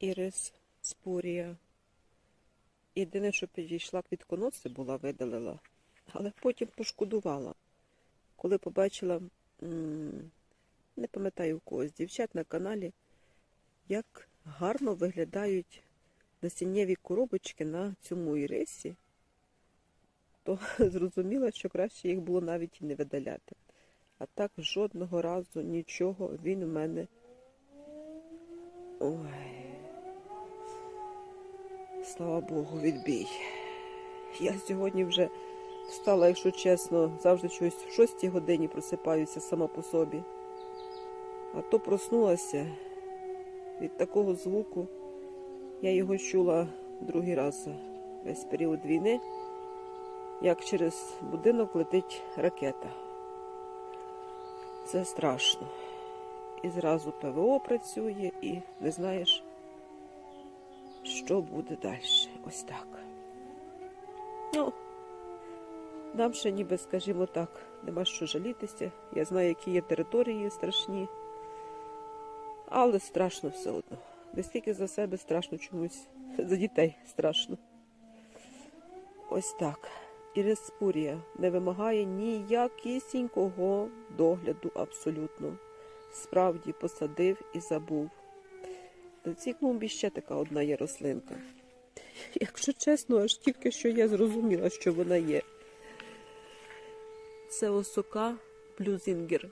ірис спурія. Єдине, що підійшла квітконоси, була видалила, але потім пошкодувала. Коли побачила, не пам'ятаю у когось, дівчат на каналі, як гарно виглядають насіннєві коробочки на цьому ірисі, то зрозуміла, що краще їх було навіть і не видаляти. А так жодного разу нічого він у мене. Ой. Слава Богу, відбій. Я сьогодні вже встала, якщо чесно, завжди щось в шостій годині просипаюся сама по собі. А то проснулася від такого звуку. Я його чула другий раз весь період війни, як через будинок летить ракета. Це страшно. І зразу ПВО працює, і не знаєш, що буде далі. Ось так. Ну, нам ще ніби, скажімо так, нема що жалітися. Я знаю, які є території страшні, але страшно все одно. Не стільки за себе страшно чомусь, за дітей страшно. Ось так. Іреспурія не вимагає ніякісінького догляду абсолютно. Справді посадив і забув. На цій клумбі ще така одна є рослинка. Якщо чесно, аж тільки що я зрозуміла, що вона є. Це осока блюзінгер.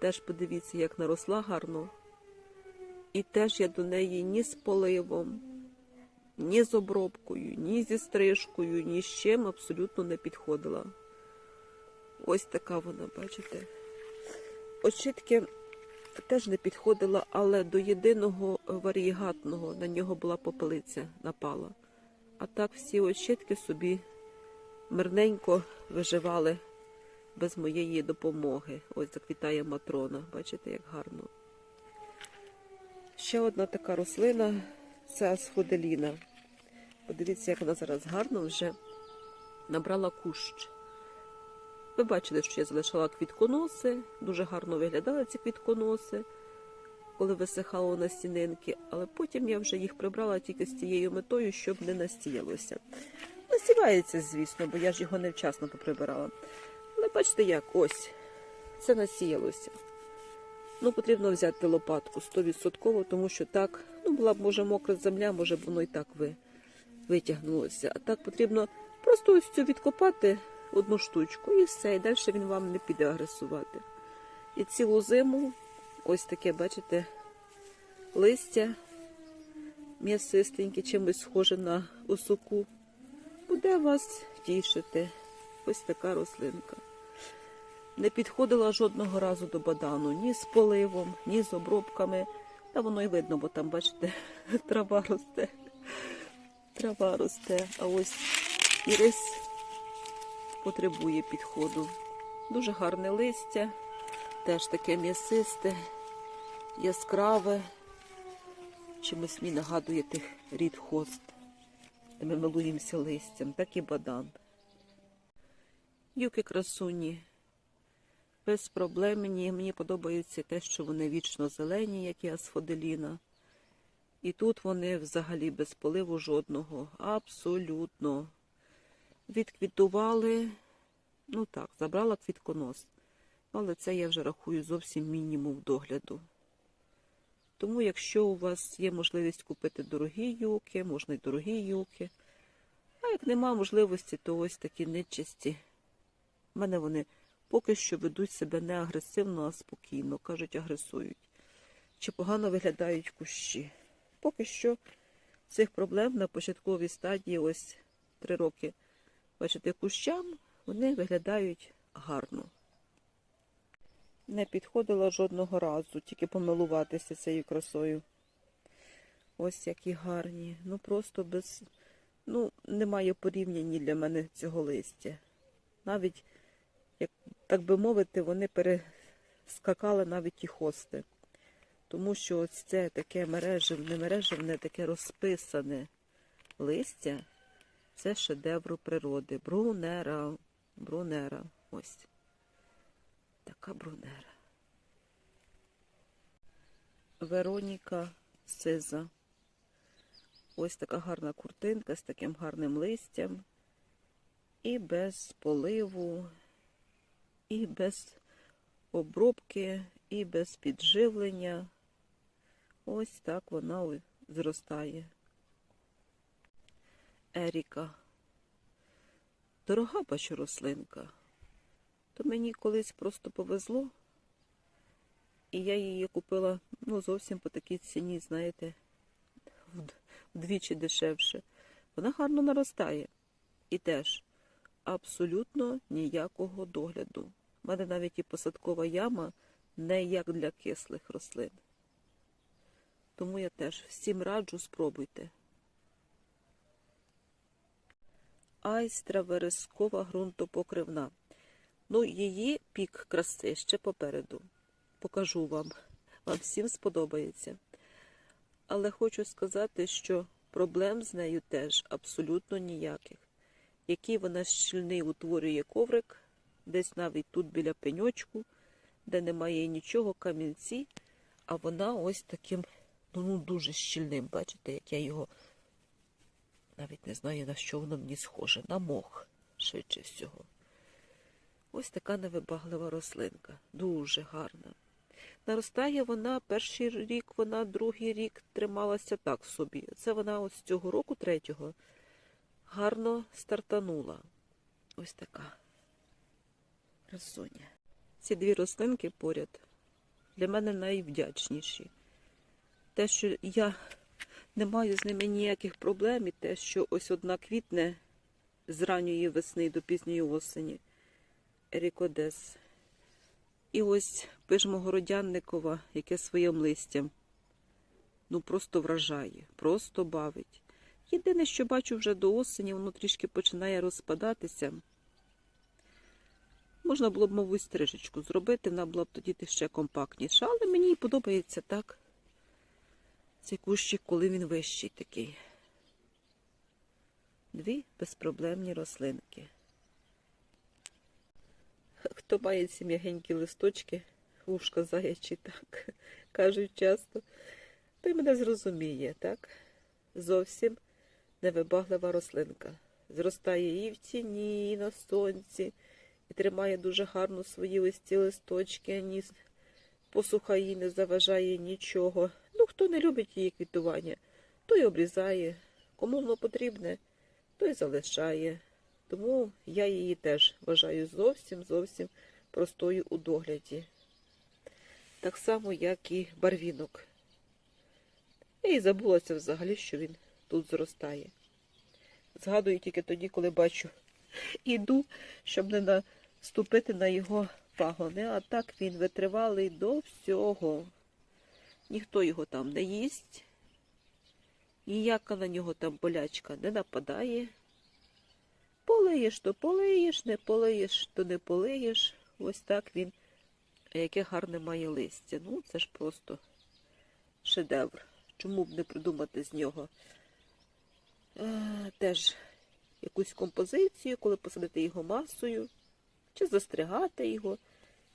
Теж подивіться, як наросла гарно. І теж я до неї ні з поливом, ні з обробкою, ні зі стрижкою, ні з чим абсолютно не підходила. Ось така вона, бачите. Очітки теж не підходила, але до єдиного варігатного на нього була попелиця напала. А так всі очітки собі мирненько виживали без моєї допомоги. Ось заквітає матрона. Бачите, як гарно. Ще одна така рослина це асфоделіна. Подивіться, як вона зараз гарно вже набрала кущ. Ви бачили, що я залишала квітконоси, дуже гарно виглядали ці квітконоси, коли висихало на стінинки, але потім я вже їх прибрала тільки з тією метою, щоб не настіялося. Насівається, звісно, бо я ж його невчасно поприбирала. Але бачите як, ось, це насіялося. Ну, потрібно взяти лопатку 100%, тому що так, ну, була б, може, мокра земля, може б воно і так ви, витягнулося. А так потрібно просто ось цю відкопати одну штучку і все, і далі він вам не піде агресувати. І цілу зиму, ось таке, бачите, листя м'ясистеньке, чимось схоже на осоку, буде вас тішити. Ось така рослинка. Не підходила жодного разу до бадану ні з поливом, ні з обробками. Та воно й видно, бо там, бачите, трава росте. Трава росте. А ось ірис потребує підходу. Дуже гарне листя, теж таке м'ясисте, яскраве. Чимось мені нагадує тих рід хост, де ми милуємося листям, так і бадан. Юки красуні. Без проблем мені, мені подобається те, що вони вічно зелені, як і асфоделіна. І тут вони взагалі без поливу жодного. Абсолютно. Відквітували, ну так, забрала квітконос. Але це я вже рахую зовсім мінімум догляду. Тому, якщо у вас є можливість купити дорогі юки, можна й дорогі юки. А як нема можливості, то ось такі нечисті. У мене вони поки що ведуть себе не агресивно, а спокійно. Кажуть, агресують. Чи погано виглядають кущі. Поки що цих проблем на початковій стадії, ось три роки, бачите, кущам, вони виглядають гарно. Не підходила жодного разу, тільки помилуватися цією красою. Ось які гарні. Ну просто без. Ну, немає порівняння для мене цього листя. Навіть, як так би мовити, вони перескакали навіть і хости. Тому що ось це таке мережевне, мережевне, таке розписане листя це шедевр природи. Брунера. Брунера. Ось. Така брунера. Вероніка сиза. Ось така гарна куртинка з таким гарним листям. І без поливу, і без обробки, і без підживлення. Ось так вона зростає. Еріка. Дорога бачу рослинка. То мені колись просто повезло. І я її купила ну, зовсім по такій ціні, знаєте, вдвічі дешевше. Вона гарно наростає. І теж абсолютно ніякого догляду. У мене навіть і посадкова яма не як для кислих рослин. Тому я теж всім раджу, спробуйте. Айстра верескова ґрунтопокривна. Ну, її пік краси ще попереду. Покажу вам. Вам всім сподобається. Але хочу сказати, що проблем з нею теж абсолютно ніяких. Який вона щільний утворює коврик, десь навіть тут біля пеньочку, де немає нічого, камінці, а вона ось таким, ну, ну дуже щільним. Бачите, як я його навіть не знаю, на що воно мені схоже. На мох, швидше всього. Ось така невибаглива рослинка. Дуже гарна. Наростає вона перший рік, вона другий рік трималася так собі. Це вона ось цього року, третього, гарно стартанула. Ось така красуня. Ці дві рослинки поряд для мене найвдячніші. Те, що я не маю з ними ніяких проблем, і те, що ось одна квітне з ранньої весни до пізньої осені. Ерікодес. І ось пижмо городянникова, яке своїм листям. Ну, просто вражає, просто бавить. Єдине, що бачу вже до осені, воно трішки починає розпадатися. Можна було б, мабуть, стрижечку зробити, вона була б тоді ще компактніша, але мені подобається так. Цей кущик, коли він вищий такий. Дві безпроблемні рослинки. Хто має ці м'ягенькі листочки, вушка заячі, так кажуть часто, той мене зрозуміє, так? Зовсім невибаглива рослинка. Зростає і в тіні, і на сонці, і тримає дуже гарно свої ці листочки, ні посуха їй не заважає нічого. Ну, хто не любить її квітування, той обрізає. Кому воно потрібне, той залишає. Тому я її теж вважаю зовсім зовсім простою у догляді. Так само, як і барвінок. Я і забулася взагалі, що він тут зростає. Згадую тільки тоді, коли бачу, іду, щоб не наступити на його пагони, а так він витривалий до всього. Ніхто його там не їсть, ніяка на нього там болячка не нападає. Полиєш, то полиєш, не полиєш, то не полиєш. Ось так він, А яке гарне має листя. Ну, це ж просто шедевр. Чому б не придумати з нього е, теж якусь композицію, коли посадити його масою, чи застригати його,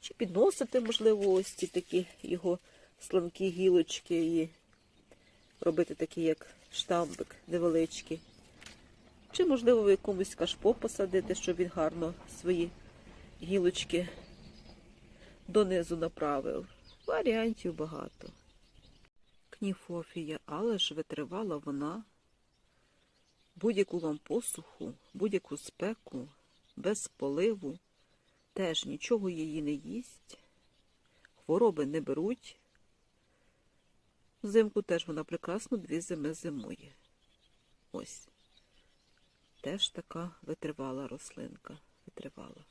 чи підносити, можливо, ось ці такі його сланкі гілочки і робити такий, як штамбик невеличкий. Чи, можливо, в якомусь кашпо посадити, щоб він гарно свої гілочки донизу направив. Варіантів багато. Кніфофія, але ж витривала вона будь-яку вам посуху, будь-яку спеку, без поливу, теж нічого її не їсть, хвороби не беруть. Взимку теж вона прекрасно дві зими зимує. Ось. Теж така витривала рослинка, витривала.